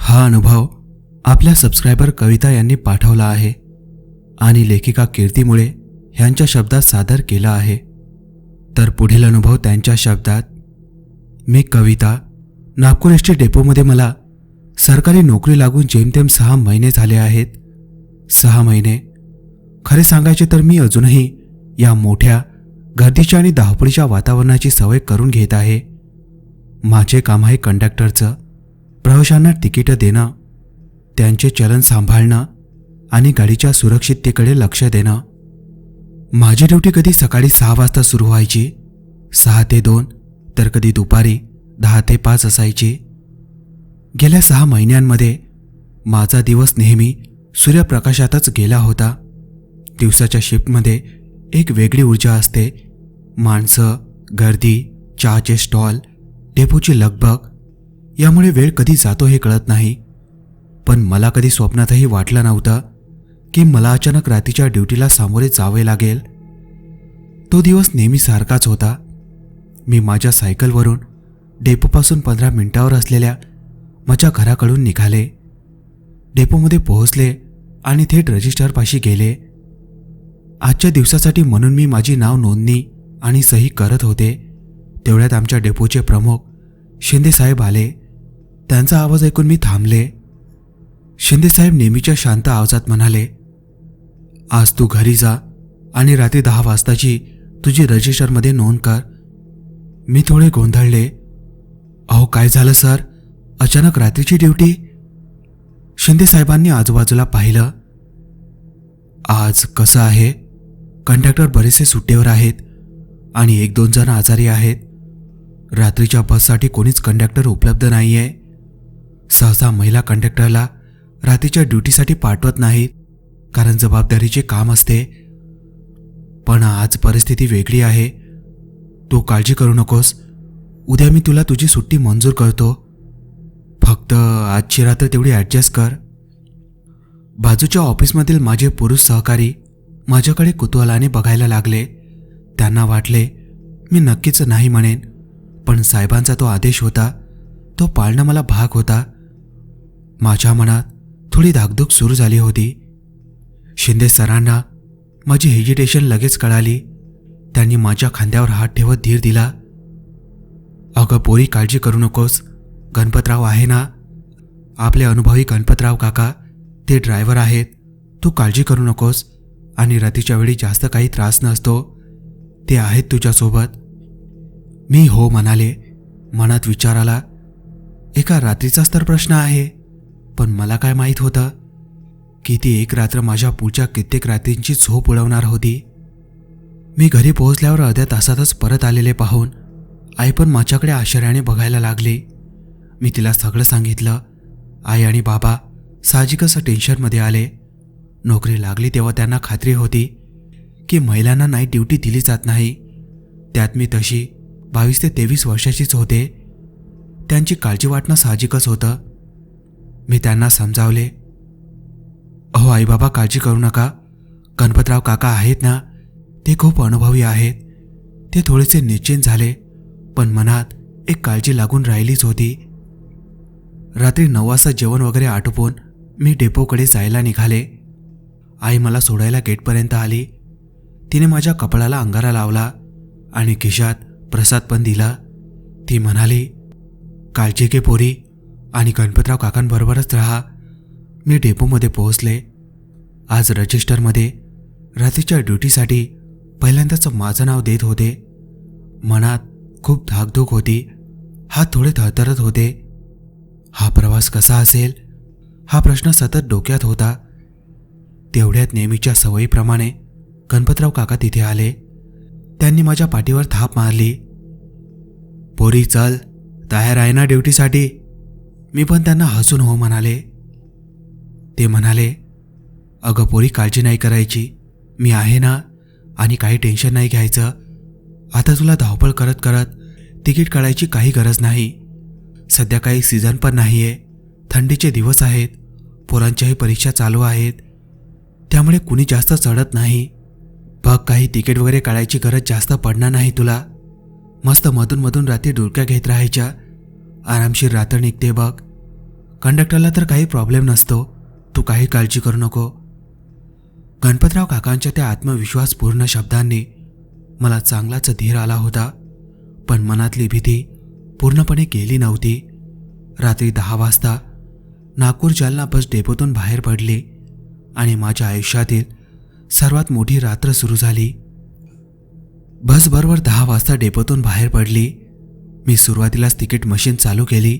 हा अनुभव आपल्या सबस्क्रायबर कविता यांनी पाठवला आहे आणि लेखिका कीर्तीमुळे ह्यांच्या शब्दात सादर केला आहे. तर पुढील अनुभव त्यांच्या शब्दात मी कविता नागपूर एस टी डेपोमध्ये मला सरकारी नोकरी लागून जेमतेम सहा महिने झाले आहेत. सहा महिने खरे सांगायचे तर मी अजूनही या मोठ्या गर्दीच्या आणि धावपळीच्या वातावरणाची सवय करून घेत आहे. माझे काम आहे कंडक्टरचं. प्रवाशांना तिकीटं देणं त्यांचे चलन सांभाळणं आणि गाडीच्या सुरक्षिततेकडे लक्ष देणं. माझी ड्युटी कधी सकाळी सहा वाजता सुरू व्हायची? सहा ते दोन तर कधी दुपारी दहा ते पाच असायची. गेल्या सहा महिन्यांमध्ये माझा दिवस नेहमी सूर्यप्रकाशातच गेला होता. दिवसाच्या शिफ्टमध्ये एक वेगळी ऊर्जा असते. माणसं गर्दी चहाचे स्टॉल डेपोची लगबग यामुळे वेळ कधी जातो हे कळत नाही. पण मला कधी स्वप्नातही वाटलं नव्हतं की मला अचानक रात्रीच्या ड्युटीला सामोरे जावे लागेल. तो दिवस नेहमी सारखाच होता. मी माझ्या सायकलवरून डेपोपासून पंधरा मिनिटावर असलेल्या माझ्या घराकडून निघाले. डेपोमध्ये पोहोचले आणि थेट रजिस्टरपाशी गेले. आजच्या दिवसासाठी म्हणून मी माझी नाव नोंदणी आणि सही करत होते. तेवढ्यात आमच्या डेपोचे प्रमुख शिंदेसाहेब आले. त्यांचा आवाज ऐकून मी थांबले. शिंदेसाहेब नेहमीच्या शांत आवाजात म्हणाले आज तू घरी जा आणि रात्री दहा वाजताची तुझी रजिस्टरमध्ये नोंद कर. मी थोडे गोंधळले. अहो काय झालं सर? अचानक रात्रीची ड्युटी? शिंदेसाहेबांनी आजूबाजूला पाहिलं. आज कसं आहे? कंडक्टर बरेचसे सुट्टीवर आहेत आणि एक दोन जण आजारी आहेत. रात्रीच्या बससाठी कोणीच कंडक्टर उपलब्ध नाही आहे सहसा महिला कंडक्टरला रात्रीच्या ड्युटीसाठी पाठवत नाहीत कारण जबाबदारीचे काम असते. पण आज परिस्थिती वेगळी आहे. तू काळजी करू नकोस. उद्या मी तुला तुझी सुट्टी मंजूर करतो. फक्त आजची रात्र तेवढी ॲडजस्ट कर. बाजूच्या ऑफिसमधील माझे पुरुष सहकारी माझ्याकडे कुतूहलाने बघायला लागले. त्यांना वाटले मी नक्कीच नाही म्हणेन पण साहेबांचा तो आदेश होता तो पाळणं मला भाग होता. माझ्या मनात थोडी धाकधूक सुरू झाली होती. शिंदे सरांना माझी हेजिटेशन लगेच कळाली. त्यांनी माझ्या खांद्यावर हात ठेवत धीर दिला. अगं पोरी काळजी करू नकोस. गणपतराव आहे ना? आपले अनुभवी गणपतराव काका ते ड्रायव्हर आहेत. तू काळजी करू नकोस. आणि रतीच्या वेळी जास्त काही त्रास नसतो. ते आहेत तुझ्यासोबत. मी हो म्हणाले. मनात विचार आला. एका रात्रीचाच तर प्रश्न आहे. पण मला काय माहीत होतं? की ती एक रात्र माझ्या पुढच्या कित्येक रात्रींची झोप उडवणार होती. मी घरी पोहोचल्यावर अर्ध्या तासातच परत आलेले पाहून आई पण माझ्याकडे आश्चर्याने बघायला लागली. मी तिला सगळं सांगितलं. आई आणि बाबा साहजिकच टेन्शनमध्ये आले. नोकरी लागली तेव्हा त्यांना खात्री होती की महिलांना नाईट ड्युटी दिली जात नाही. त्यात मी तशी बावीस ते तेवीस वर्षाचीच होते. त्यांची काळजी वाटणं साहजिकच होतं. मी त्यांना समजावले अहो आई बाबा काळजी करू नका. गणपतराव काका आहेत ना? ते खूप अनुभवी आहेत. ते थोडेसे निश्चिंत झाले पण मनात एक काळजी लागून राहिलीच होती. रात्री नऊ वाजता जेवण वगैरे आटोपून मी डेपोकडे जायला निघाले. आई मला सोडायला गेटपर्यंत आली. तिने माझ्या कपडाला अंगारा लावला आणि खिशात प्रसाद पण दिला. ती म्हणाली काळजी घे पोरी आणि गणपतराव काकांबरोबरच राहा. मी डेपोमध्ये पोहोचले. आज रजिस्टरमध्ये रात्रीच्या ड्युटीसाठी पहिल्यांदाच माझं नाव देत होते. मनात खूप धाकधूक होती. हात थोडे थरथरत होते. हा प्रवास कसा असेल? हा प्रश्न सतत डोक्यात होता. तेवढ्यात नेहमीच्या सवयीप्रमाणे गणपतराव काका तिथे आले. त्यांनी माझ्या पाठीवर थाप मारली. पोरी चल. तयार आहे ना ड्युटीसाठी? मी पण त्यांना हसून हो म्हणाले. ते म्हणाले अगं पोरी काळजी नाही करायची. मी आहे ना आणि काही टेन्शन नाही घ्यायचं. आता तुला धावपळ करत करत तिकीट काढायची काही गरज नाही. सध्या काही सीझन पण नाही आहे थंडीचे दिवस आहेत. पोरांच्याही परीक्षा चालू आहेत. त्यामुळे कुणी जास्त चढत नाही. बघ काही तिकीट वगैरे काढायची गरज जास्त पडणार नाही तुला. मस्त मधून मधून रात्री डुलक्या घेत राहायच्या. आरामशीर रात्र निघते बघ. कंडक्टरला तर काही प्रॉब्लेम नसतो. तू काही काळजी करू नको. गणपतराव काकांच्या त्या आत्मविश्वासपूर्ण शब्दांनी मला चांगलाच धीर आला होता. पण मनातली भीती पूर्णपणे गेली नव्हती. रात्री दहा वाजता नागपूर जालना बस डेपोतून बाहेर पडली. आणि माझ्या आयुष्यातील सर्वात मोठी रात्र सुरू झाली. बस बरोबर दहा वाजता डेपोतून बाहेर पडली. मी सुरुवातीलाच तिकीट मशीन चालू केली.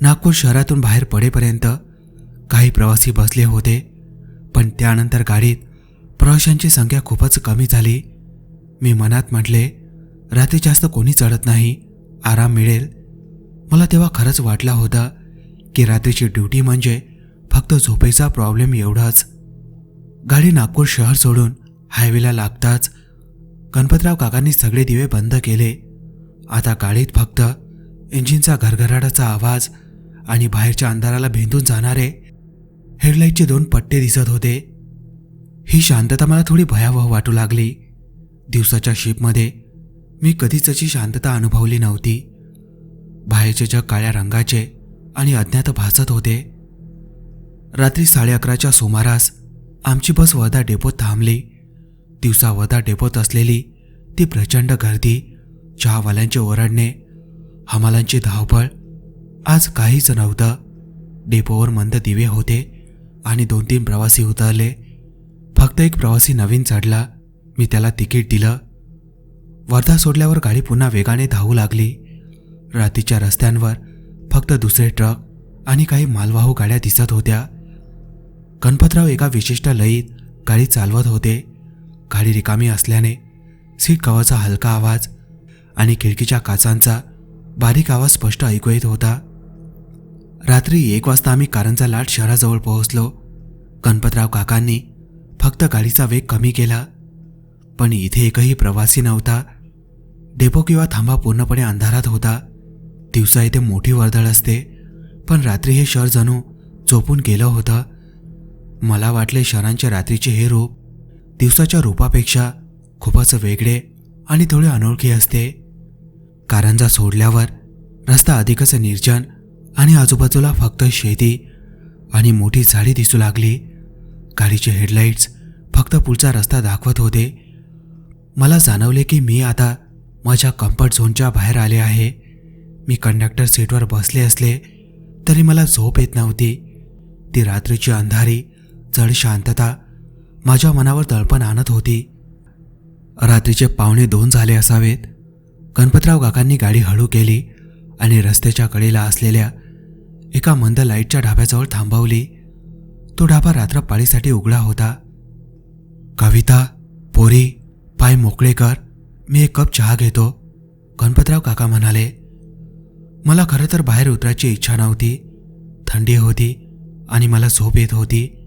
नागपूर शहरातून बाहेर पडेपर्यंत काही प्रवासी बसले होते पण त्यानंतर गाडीत प्रवाशांची संख्या खूपच कमी झाली. मी मनात म्हटले रात्री जास्त कोणी चढत नाही आराम मिळेल. मला तेव्हा खरंच वाटलं होतं की रात्रीची ड्युटी म्हणजे फक्त झोपेचा प्रॉब्लेम एवढाच. गाडी नागपूर शहर सोडून हायवेला लागताच गणपतराव काकांनी सगळे दिवे बंद केले. आता गाडीत फक्त इंजिनचा घरघराटाचा आवाज आणि बाहेरच्या अंधाराला भेंदून जाणारे हेडलाईटचे दोन पट्टे दिसत होते. ही शांतता मला थोडी भयावह वाटू लागली. दिवसाच्या शिपमध्ये मी कधीच अशी शांतता अनुभवली नव्हती. बाहेरचे जग काळ्या रंगाचे आणि अज्ञात भासत होते. रात्री साडे अकराच्या सुमारास आमची बस वर्धा डेपोत थांबली. दिवसा वर्धा डेपोत असलेली ती प्रचंड गर्दी चहावाल्यांचे ओरडणे हमालांची धावपळ आज काहीच नव्हतं. डेपोवर मंद दिवे होते आणि दोन तीन प्रवासी उतरले. फक्त एक प्रवासी नवीन चढला. मी त्याला तिकीट दिलं. वर्धा सोडल्यावर गाडी पुन्हा वेगाने धावू लागली. रात्रीच्या रस्त्यांवर फक्त दुसरे ट्रक आणि काही मालवाहू गाड्या दिसत होत्या. गणपतराव एका विशिष्ट लयीत गाडी चालवत होते. गाडी रिकामी असल्याने सीट कवाचा हलका आवाज आणि खिडकीच्या काचांचा बारीक आवाज स्पष्ट ऐकू येत होता. रात्री एक वाजता आम्ही कारंजा लाट शहराजवळ पोहोचलो. गणपतराव काकांनी फक्त गाडीचा वेग कमी केला. पण इथे एकही प्रवासी नव्हता. डेपो किंवा थांबा पूर्णपणे अंधारात होता. दिवसा इथे मोठी वर्दळ असते. पण रात्री हे शहर जणू चोपून गेलं होतं. मला वाटले शहरांच्या रात्रीचे हे रूप दिवसाच्या रूपापेक्षा खूपच वेगळे आणि थोडे अनोळखी असते. कारंजा सोडल्यावर रस्ता अधिकच निर्जन आणि आजूबाजूला फक्त शेती आणि मोठी झाडी दिसू लागली. गाडीचे हेडलाईट्स फक्त पुढचा रस्ता दाखवत होते. मला जाणवले की मी आता माझ्या कम्फर्ट झोनच्या बाहेर आले आहे. मी कंडक्टर सीटवर बसले असले तरी मला झोप येत नव्हती. ती रात्रीची अंधारी जड शांतता माझ्या मनावर दळपण आणत होती. रात्रीचे पावणे दोन झाले असावेत. गणपतराव काकांनी गाडी हळू केली आणि रस्त्याच्या कडेला असलेल्या एका मंद लाईटच्या ढाब्याजवळ थांबवली. तो ढाबा रात्र पाळीसाठी उघडा होता. कविता पोरी पाय मोकळे कर मी एक कप चहा घेतो गणपतराव काका म्हणाले. मला खरं तर बाहेर उतरायची इच्छा नव्हती. थंडी होती आणि मला झोप येत होती.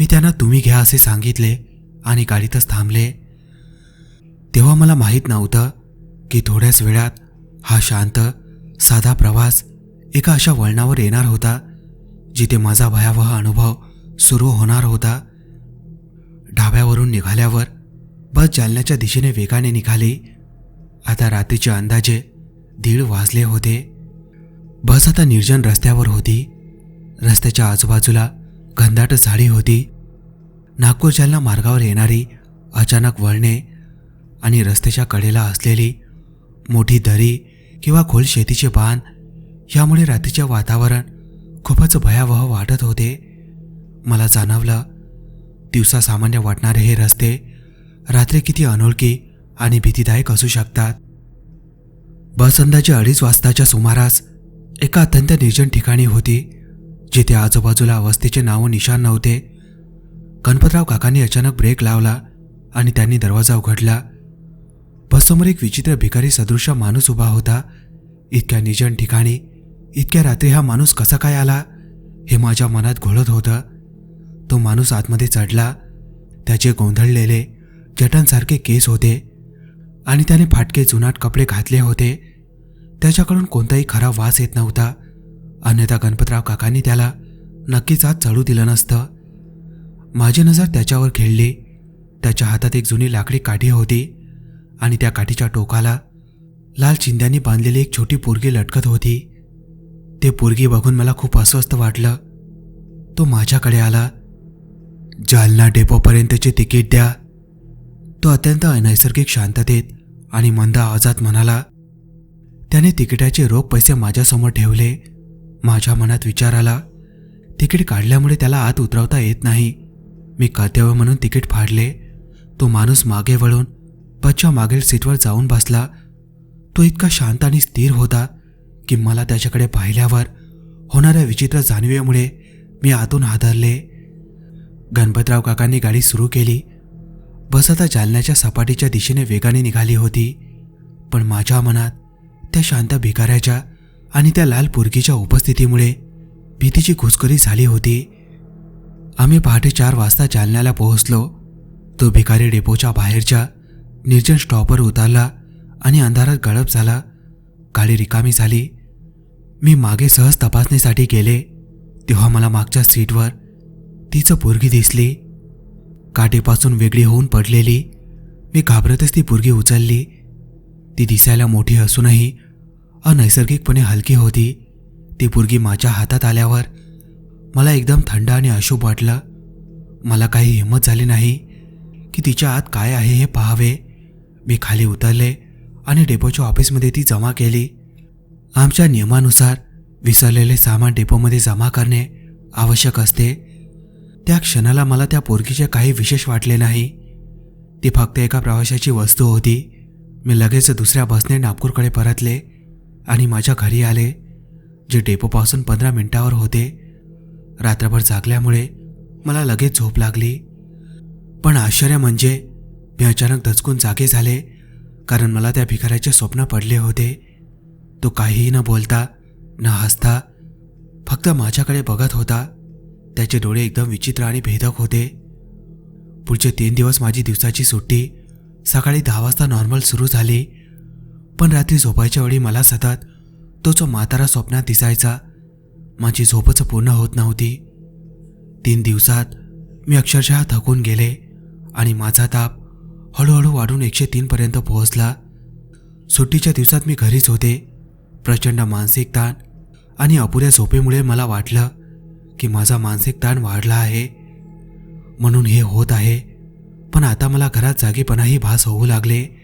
मी त्यांना तुम्ही घ्या असे सांगितले आणि गाडीतच थांबले. तेव्हा मला माहीत नव्हतं की थोड्याच वेळात हा शांत साधा प्रवास एका अशा वळणावर येणार होता जिथे माझा भयावह अनुभव सुरू होणार होता. ढाब्यावरून निघाल्यावर बस जालन्याच्या दिशेने वेगाने निघाली. आता रात्रीचे अंदाजे दीड वाजले होते. बस आता निर्जन रस्त्यावर होती. रस्त्याच्या आजूबाजूला घनदाट झाडी होती. नागपूर जालना मार्गावर येणारी अचानक वळणे आणि रस्त्याच्या कडेला असलेली मोठी दरी किंवा खोल शेतीचे बांध यामुळे रात्रीचे वातावरण खूपच भयावह वाटत होते. मला जाणवलं दिवसा सामान्य वाटणारे हे रस्ते रात्री किती अनोळखी आणि भीतीदायक असू शकतात. बस अंदाजे अडीच वाजताच्या सुमारास एका अत्यंत निर्जन ठिकाणी होती. जिथे आजूबाजूला अवस्थेचे नावं निशाण नव्हते. गणपतराव काकांनी अचानक ब्रेक लावला आणि त्यांनी दरवाजा उघडला. बससमोर एक विचित्र भिकारी सदृश माणूस उभा होता. इतक्या निजन ठिकाणी इतक्या रात्री हा माणूस कसा काय आला हे माझ्या मनात घोळत होतं. तो माणूस आतमध्ये चढला. त्याचे गोंधळलेले जटांसारखे केस होते. आणि त्याने फाटके जुनाट कपडे घातले होते. त्याच्याकडून कोणताही खरा वास येत नव्हता. अन्यथा गणपतराव काकांनी त्याला नक्कीच आत चढू दिलं नसतं. माझी नजर त्याच्यावर खेळली. त्याच्या हातात एक जुनी लाकडी काठी होती आणि त्या काठीच्या टोकाला लाल चिंध्यांनी बांधलेली एक छोटी पोरगी लटकत होती. ते पोरगी बघून मला खूप अस्वस्थ वाटलं. तो माझ्याकडे आला. जालना डेपोपर्यंतचे तिकीट द्या. तो अत्यंत अनैसर्गिक शांततेत आणि मंद आवाजात म्हणाला त्याने तिकिटाचे रोख पैसे माझ्यासमोर ठेवले. माझ्या मनात विचार आला. तिकीट काढल्यामुळे त्याला आत उतरवता येत नाही. मी कर्तव्य म्हणून तिकीट फाडले. तो माणूस मागे वळून बसच्या मागील सीटवर जाऊन बसला. तो इतका शांत आणि स्थिर होता की मला त्याच्याकडे पाहिल्यावर होणाऱ्या विचित्र जाणीवेमुळे मी आतून हादरले. गणपतराव काकांनी गाडी सुरू केली. बस आता जालन्याच्या सपाटीच्या दिशेने वेगाने निघाली होती. पण माझ्या मनात त्या शांत भिकाऱ्याच्या आणि त्या लाल पोरगीच्या उपस्थितीमुळे भीतीची घुसखोरी झाली होती. आम्ही पहाटे चार वाजता जालन्याला पोहोचलो. तो भिकारी डेपोच्या बाहेरच्या निर्जन स्टॉपवर उतरला आणि अंधारात गळप झाला. गाडी रिकामी झाली. मी मागे सहज तपासणीसाठी गेले. तेव्हा मला मागच्या सीटवर तिचं पोरगी दिसली. काटेपासून वेगळी होऊन पडलेली. मी घाबरतच ती पोरगी उचलली. ती दिसायला मोठी असूनही अनैसर्गिकपणे हलकी होती. ती पोरगी माझ्या हातात आल्यावर मला एकदम थंड आणि अशुभ वाटलं. मला काही हिंमत झाली नाही की तिच्या आत काय आहे हे पाहावे. मी खाली उतरले आणि डेपोच्या ऑफिसमध्ये ती जमा केली. आमच्या नियमानुसार विसरलेले सामान डेपोमध्ये जमा करणे आवश्यक असते. त्या क्षणाला मला त्या पोरगीचे काही विशेष वाटले नाही. ती फक्त एका प्रवाशाची वस्तू होती. मी लगेच दुसऱ्या बसने नागपूरकडे परतले. आणि माझ्या घरी आले जे डेपोपासून पंधरा मिनिटावर होते. रात्रभर जागल्यामुळे मला लगेच झोप लागली. पण आश्चर्य म्हणजे मी अचानक दचकून जागे झाले कारण मला त्या भिकाऱ्याचे स्वप्न पडले होते. तो काहीही न बोलता न हसता फक्त माझ्याकडे बघत होता. त्याचे डोळे एकदम विचित्र आणि भेदक होते. पुढचे तीन दिवस माझी दिवसाची सुट्टी सकाळी दहा वाजता नॉर्मल सुरू झाली. पण रात्री झोपायच्या वेळी मला सतत तो जो म्हातारा स्वप्नात दिसायचा. माझी झोपच पूर्ण होत नव्हती. तीन दिवसात मी अक्षरशः थकून गेले आणि माझा ताप हळूहळू वाढून एकशे तीनपर्यंत पोहोचला. सुट्टीच्या दिवसात मी घरीच होते. प्रचंड मानसिक ताण आणि अपुऱ्या झोपेमुळे मला वाटलं की माझा मानसिक ताण वाढला आहे. म्हणून हे होत आहे. पण आता मला घरात जागेपणाही भास होऊ लागले.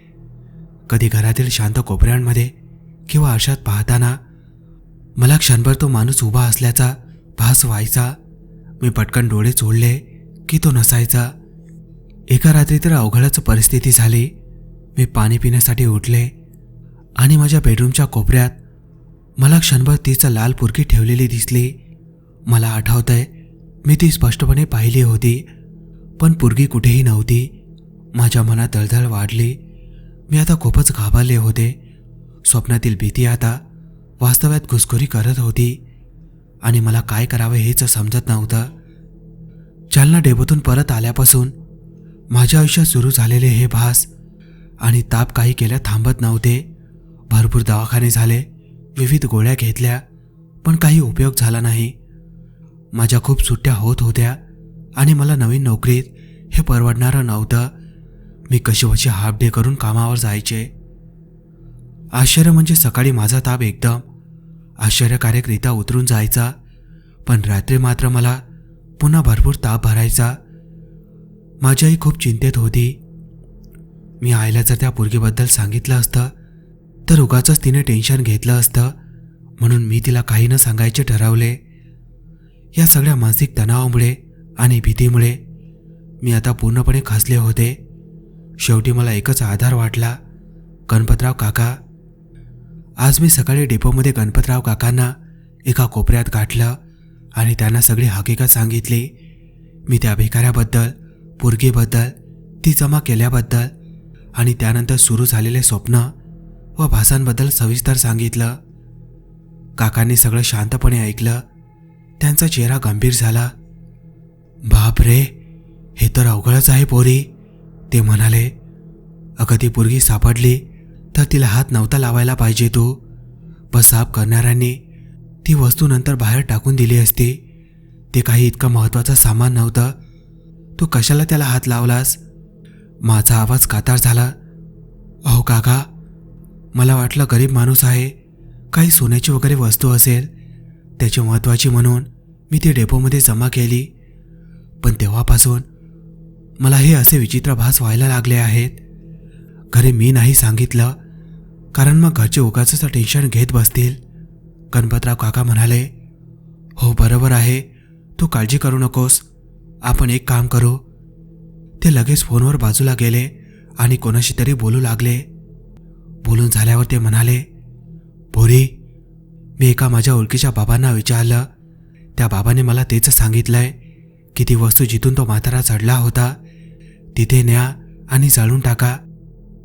कधी घरातील शांत कोपऱ्यांमध्ये किंवा आरशात पाहताना मला क्षणभर तो माणूस उभा असल्याचा भास व्हायचा मी पटकन डोळे चोडले की तो नसायचा. एका रात्री तर अवघडच परिस्थिती झाली. मी पाणी पिण्यासाठी उठले आणि माझ्या बेडरूमच्या कोपऱ्यात मला क्षणभर तिचं लाल पुरकी ठेवलेली दिसली. मला आठवतंय मी ती स्पष्टपणे पाहिली होती पण पुरगी कुठेही नव्हती. माझ्या मनात दळदळ वाढली. मी आता खूपच घाबरले होते. स्वप्नातील भीती आता वास्तव्यात घुसखोरी करत होती आणि मला काय करावे हेच समजत नव्हतं. जालना डेबोतून परत आल्यापासून माझ्या आयुष्यात सुरू झालेले हे भास आणि ताप काही केल्या थांबत नव्हते. भरपूर दवाखाने झाले विविध गोळ्या घेतल्या पण काही उपयोग झाला नाही. माझ्या खूप सुट्ट्या होत होत्या आणि मला नवीन नोकरीत हे परवडणारं नव्हतं. मी कशीवशी हाफ डे करून कामावर जायचे. आश्चर्य म्हणजे सकाळी माझा ताप एकदम. आश्चर्यकारकरित्या उतरून जायचा. पण रात्री मात्र मला पुन्हा भरपूर ताप भरायचा. माझी आई खूप चिंतेत होती. मी आईला जर त्या पोरगीबद्दल सांगितलं असतं तर उगाचंच तिने टेन्शन घेतलं असतं म्हणून मी तिला काही न सांगायचे ठरवले. या सगळ्या मानसिक तणावामुळे आणि भीतीमुळे मी आता पूर्णपणे खचले होते. शेवटी मला एकच आधार वाटला गणपतराव काका. आज मी सकाळी डेपोमध्ये गणपतराव काकांना एका कोपऱ्यात गाठलं आणि त्यांना सगळी हकीकत सांगितली. मी त्या भिकाऱ्याबद्दल पुरगीबद्दल ती जमा केल्याबद्दल आणि त्यानंतर सुरू झालेले स्वप्न व भासांबद्दल सविस्तर सांगितलं. काकांनी सगळं शांतपणे ऐकलं. त्यांचा चेहरा गंभीर झाला. बाप रे हे तर अवघडच आहे पोरी. ते म्हणाले अगं ती पोरगी सापडली तर तिला हात नव्हता लावायला पाहिजे तो. बस साफ करणाऱ्यांनी ती वस्तू नंतर बाहेर टाकून दिली असती. ते काही इतकं महत्त्वाचं सामान नव्हतं. तू कशाला त्याला हात लावलास? माझा आवाज कातार झाला. अहो काका मला वाटलं गरीब माणूस आहे. काही सोन्याची वगैरे वस्तू असेल. त्याची महत्त्वाची म्हणून मी ती डेपोमध्ये जमा केली. पण तेव्हापासून मला हे असे विचित्र भास व्हायला लागले आहेत. घरी मी नाही सांगितलं कारण मग घरचे उगाच टेन्शन घेत बसतील. गणपतराव काका म्हणाले हो बरोबर आहे. तू काळजी करू नकोस. आपण एक काम करू. ते लगेच फोनवर बाजूला गेले आणि कोणाशी तरी बोलू लागले. बोलून झाल्यावर ते म्हणाले भोरी मी एका माझ्या ओळखीच्या बाबांना विचारलं. त्या बाबाने मला तेच सांगितलंय की ती वस्तू जिथून तो म्हातारा चढला होता तिथे न्या आणि जाळून टाका.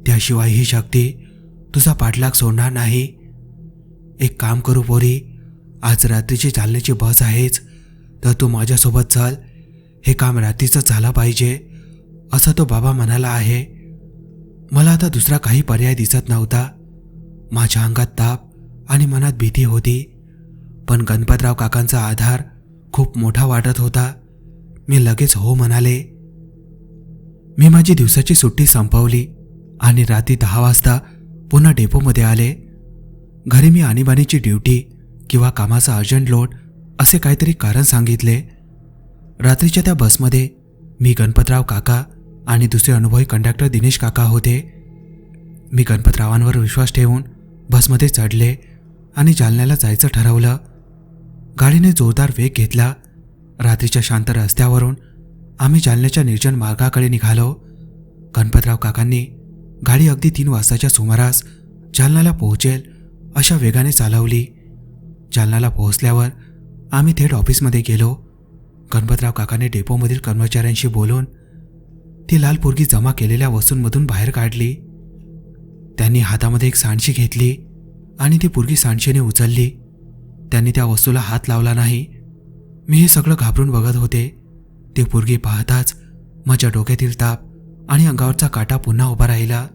त्याशिवाय ही शक्ती तुझा पाठलाग सोडणार नाही. एक काम करू पोरी आज रात्रीची चालण्याची बस आहेच तर तू माझ्यासोबत चल. हे काम रात्रीचं झालं पाहिजे असं तो बाबा म्हणाला आहे. मला आता दुसरा काही पर्याय दिसत नव्हता. माझ्या अंगात ताप आणि मनात भीती होती. पण गणपतराव काकांचा आधार खूप मोठा वाटत होता. मी लगेच हो म्हणाले. मी माझी दिवसाची सुट्टी संपवली आणि रात्री दहा वाजता पुन्हा डेपोमध्ये आले. घरी मी आणीबाणीची ड्युटी किंवा कामाचा अर्जंट लोड असे काहीतरी कारण सांगितले. रात्रीच्या त्या बसमध्ये मी गणपतराव काका आणि दुसरे अनुभवी कंडक्टर दिनेश काका होते. मी गणपतरावांवर विश्वास ठेवून बसमध्ये चढले आणि जालन्याला जायचं ठरवलं. गाडीने जोरदार वेग घेतला. रात्रीच्या शांत रस्त्यावरून आम्ही जालन्याच्या निर्जन मार्गाकडे निघालो. गणपतराव काकांनी गाडी अगदी तीन वाजताच्या सुमारास जालनाला पोहोचेल अशा वेगाने चालवली. जालनाला पोहोचल्यावर आम्ही थेट ऑफिसमध्ये गेलो. गणपतराव काकाने डेपोमधील कर्मचाऱ्यांशी बोलून ती लाल पोरगी जमा केलेल्या वस्तूंमधून बाहेर काढली. त्यांनी हातामध्ये एक सांडशी घेतली आणि ती पोरगी सांडशीने उचलली. त्यांनी त्या वस्तूला हात लावला नाही. मी हे सगळं घाबरून बघत होते. ते पोरगी पाहताच माझ्या डोक्यातील ताप आणि अंगावरचा काटा पुन्हा उभा राहिला.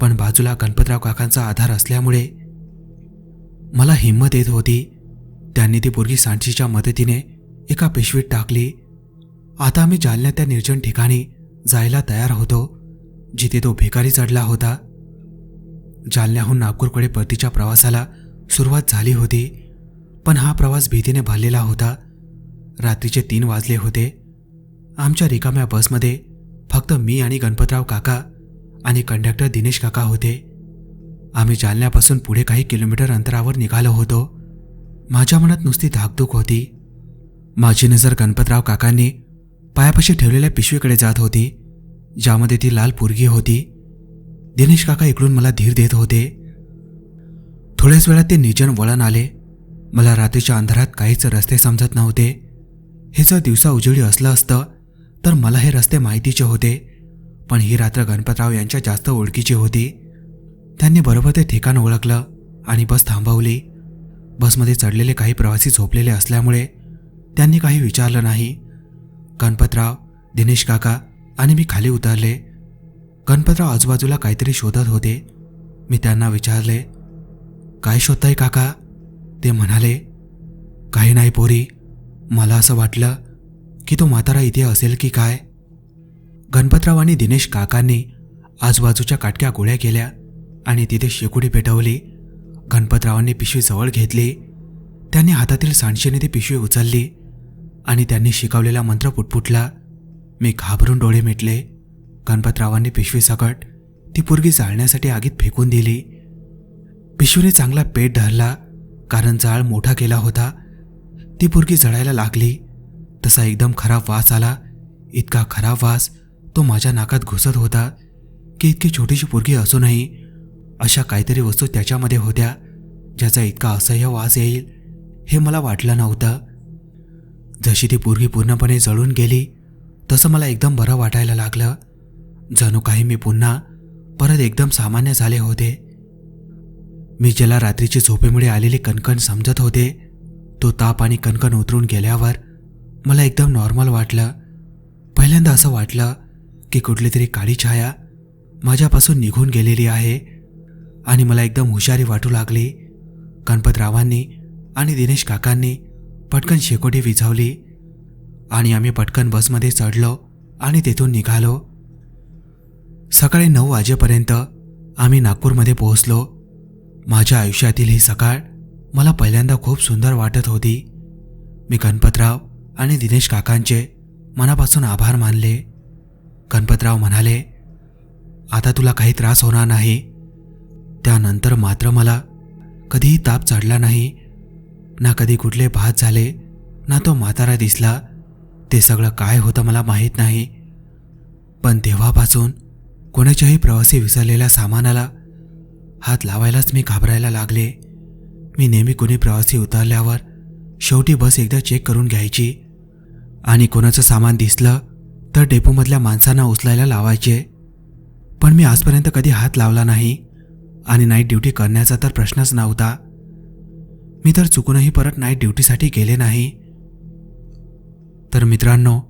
पण बाजूला गणपतराव काकांचा आधार असल्यामुळे मला हिंमत येत होती. त्यांनी ती पोरगी सांडशीच्या मदतीने एका पिशवीत टाकली. आता आम्ही जालन्यात त्या निर्जन ठिकाणी जायला तयार होतो जिथे तो भिकारी चढला होता. जालन्याहून नागपूरकडे परतीच्या प्रवासाला सुरुवात झाली होती पण हा प्रवास भीतीने भरलेला होता. रात्रीचे तीन वाजले होते. आमच्या रिकाम्या बसमध्ये फक्त मी आणि गणपतराव काका आणि कंडक्टर दिनेश काका होते. आम्ही जालन्यापासून पुढे काही किलोमीटर अंतरावर निघालो होतो. माझ्या मनात नुसती धाकधूक होती. माझी नजर गणपतराव काकांनी पायापाशी ठेवलेल्या पिशवीकडे जात होती ज्यामध्ये ती लाल पुरगी होती. दिनेश काका इकडून मला धीर देत होते. थोड्याच वेळात ते निर्जन वळण आले. मला रात्रीच्या अंधारात काहीच रस्ते समजत नव्हते. हे जर दिवसा उजेडी असलं असतं तर मला हे रस्ते माहितीचे होते. पण ही रात्र गणपतराव यांच्या जास्त ओळखीची होती. त्यांनी बरोबर ते ठिकाण ओळखलं आणि बस थांबवली. बसमध्ये चढलेले काही प्रवासी झोपलेले असल्यामुळे त्यांनी काही विचारलं नाही. गणपतराव दिनेश काका आणि मी खाली उतरले. गणपतराव आजूबाजूला काहीतरी शोधत होते. मी त्यांना विचारले काय शोधताय काका? ते म्हणाले काही नाही पोरी. मला असं वाटलं की तो म्हातारा इथे असेल की काय? गणपतराव आणि दिनेश काकांनी आजूबाजूच्या काटक्या गोळ्या केल्या आणि तिथे शेकुडी पेटवली. गणपतरावांनी पिशवी जवळ घेतली. त्यांनी हातातील सांडशीने ती पिशवी उचलली आणि त्यांनी शिकवलेला मंत्र पुटपुटला. मी घाबरून डोळे मिटले. गणपतरावांनी पिशवी सकट ती पोरगी जाळण्यासाठी आगीत फेकून दिली. पिशवीने चांगला पेट धरला कारण जाळ मोठा केला होता. ती पोरगी जळायला लागली. तसा एकदम खराब वास आला. इतका खराब वास तो माझ्या नाकात घुसत होता की इतकी छोटीशी पोरगी असूनही अशा काहीतरी वस्तू त्याच्यामध्ये होत्या ज्याचा इतका असह्य वास येईल हे मला वाटलं नव्हतं. जशी ती पोरगी पूर्णपणे जळून गेली तसं मला एकदम बरं वाटायला लागलं. जणू काही मी पुन्हा परत एकदम सामान्य झाले होते. मी ज्याला रात्रीची झोपेमुळे आलेली कणकण समजत होते तो ताप आणि कणकण उतरून गेल्यावर मला एकदम नॉर्मल वाटलं. पहिल्यांदा असं वाटलं की कुठली तरी काळी छाया माझ्यापासून निघून गेलेली आहे आणि मला एकदम हुशारी वाटू लागली. गणपतरावांनी आणि दिनेश काकांनी पटकन शेकोटी विझवली आणि आम्ही पटकन बसमध्ये चढलो आणि तेथून निघालो. सकाळी नऊ वाजेपर्यंत आम्ही नागपूरमध्ये पोहोचलो. माझ्या आयुष्यातील ही सकाळ मला पहिल्यांदा खूप सुंदर वाटत होती. मी गणपतराव आणि दिनेश काकांचे मनापासून आभार मानले. गणपतराव म्हणाले आता तुला काही त्रास होणार नाही. त्यानंतर मात्र मला कधीही ताप चढला नाही. ना कधी कुठले भात झाले ना तो म्हातारा दिसला. ते सगळं काय होतं मला माहीत नाही. पण तेव्हापासून कोणाच्याही प्रवासी विसरलेल्या सामानाला हात लावायलाच मी घाबरायला लागले. मी नेहमी कोणी प्रवासी उतरल्यावर शेवटी बस एकदा चेक करून घ्यायची. आणि कोणाचं सामान दिसलं तर डेपोमधल्या माणसांना उचलायला लावायचे. पण मी आजपर्यंत कधी हात लावला नाही आणि नाईट ड्युटी करण्याचा तर प्रश्नच नव्हता. मी तर चुकूनही परत नाईट ड्युटीसाठी गेले नाही. तर मित्रांनो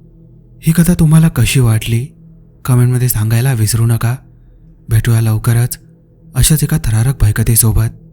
ही कथा तुम्हाला कशी वाटली? कमेंटमध्ये सांगायला विसरू नका. भेटूया लवकरच अशाच एका थरारक भयकथेसोबत.